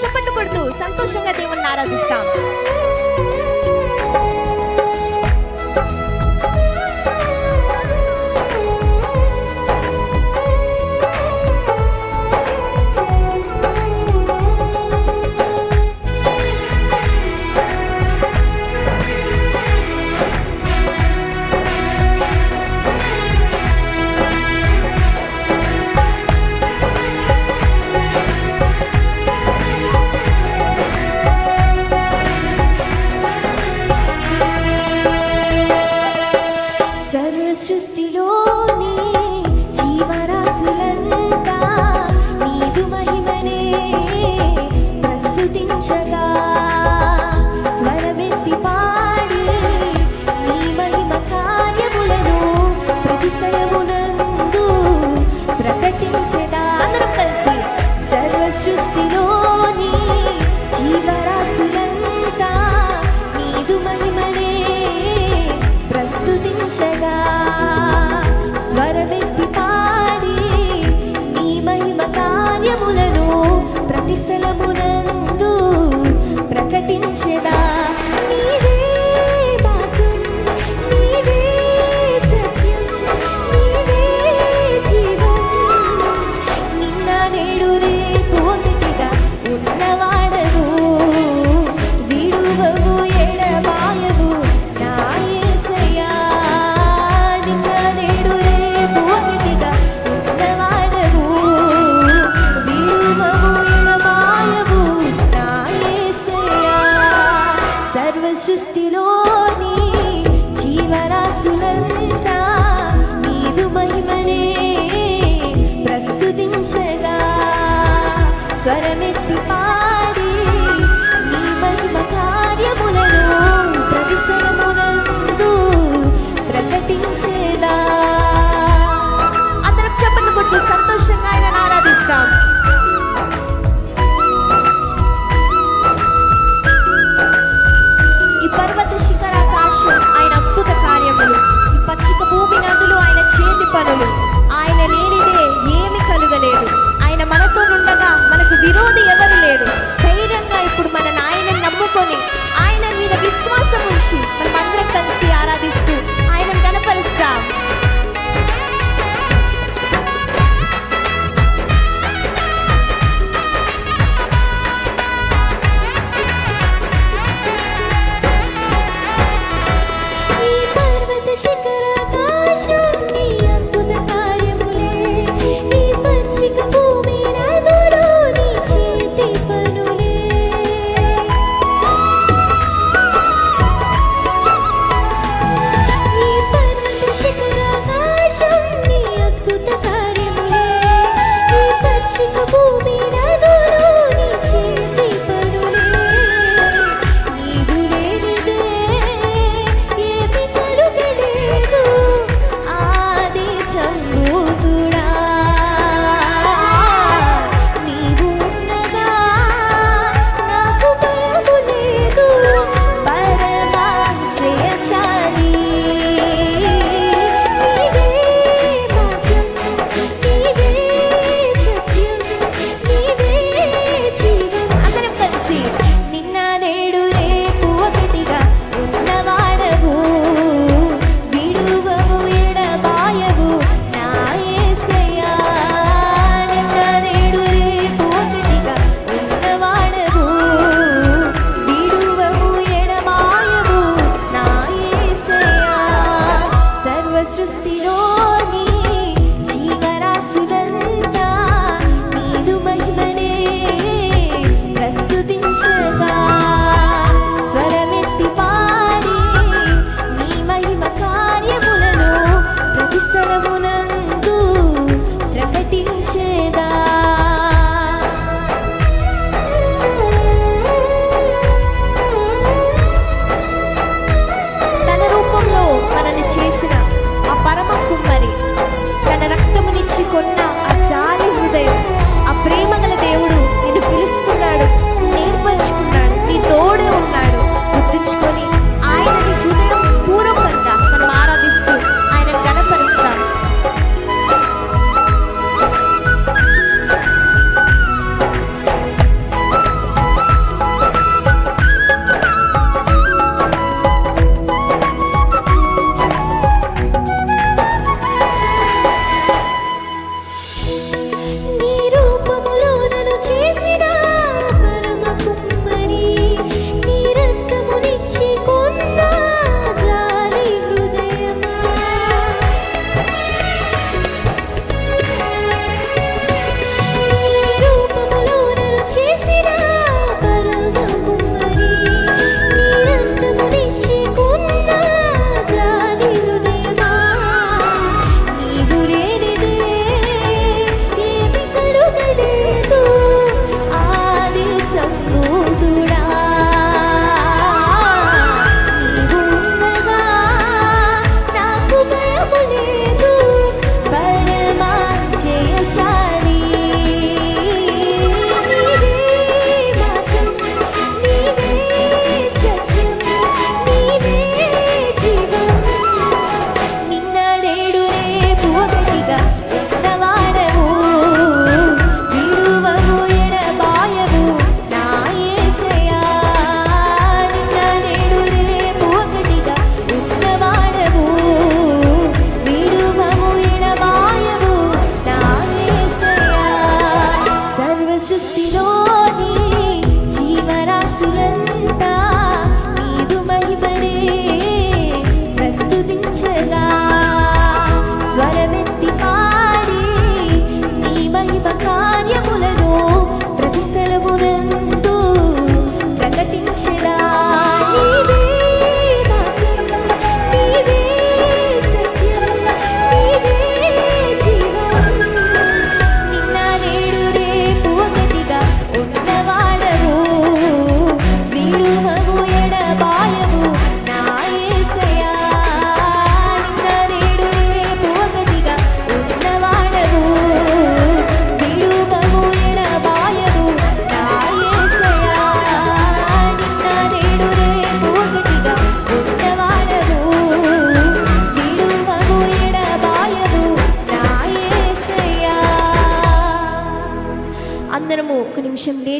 చప్పట్లు కొడుతూ సంతోషంగా దేవుణ్ణి ఆరాధిస్తాం. 我。的 സ്വരമെത്തി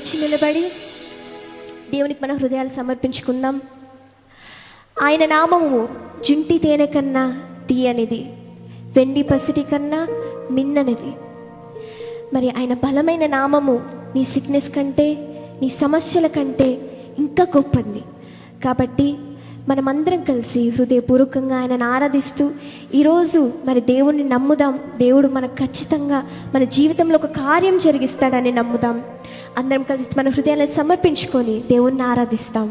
లేచి నిలబడి దేవునికి మన హృదయాలు సమర్పించుకుందాం. ఆయన నామము జుంటి తేనె కన్నా తీయనిది వెండి పసిటి కన్నా మిన్ననిది. మరి ఆయన బలమైన నామము నీ సిక్నెస్ కంటే నీ సమస్యల కంటే ఇంకా గొప్పది. కాబట్టి మనమందరం కలిసి హృదయపూర్వకంగా ఆయనను ఆరాధిస్తూ ఈరోజు మరి దేవుణ్ణి నమ్ముదాం. దేవుడు మనకు ఖచ్చితంగా మన జీవితంలో ఒక కార్యం జరిగిస్తాడని నమ్ముదాం. అందరం కలిసి మన హృదయాలను సమర్పించుకొని దేవుణ్ణి ఆరాధిస్తాం.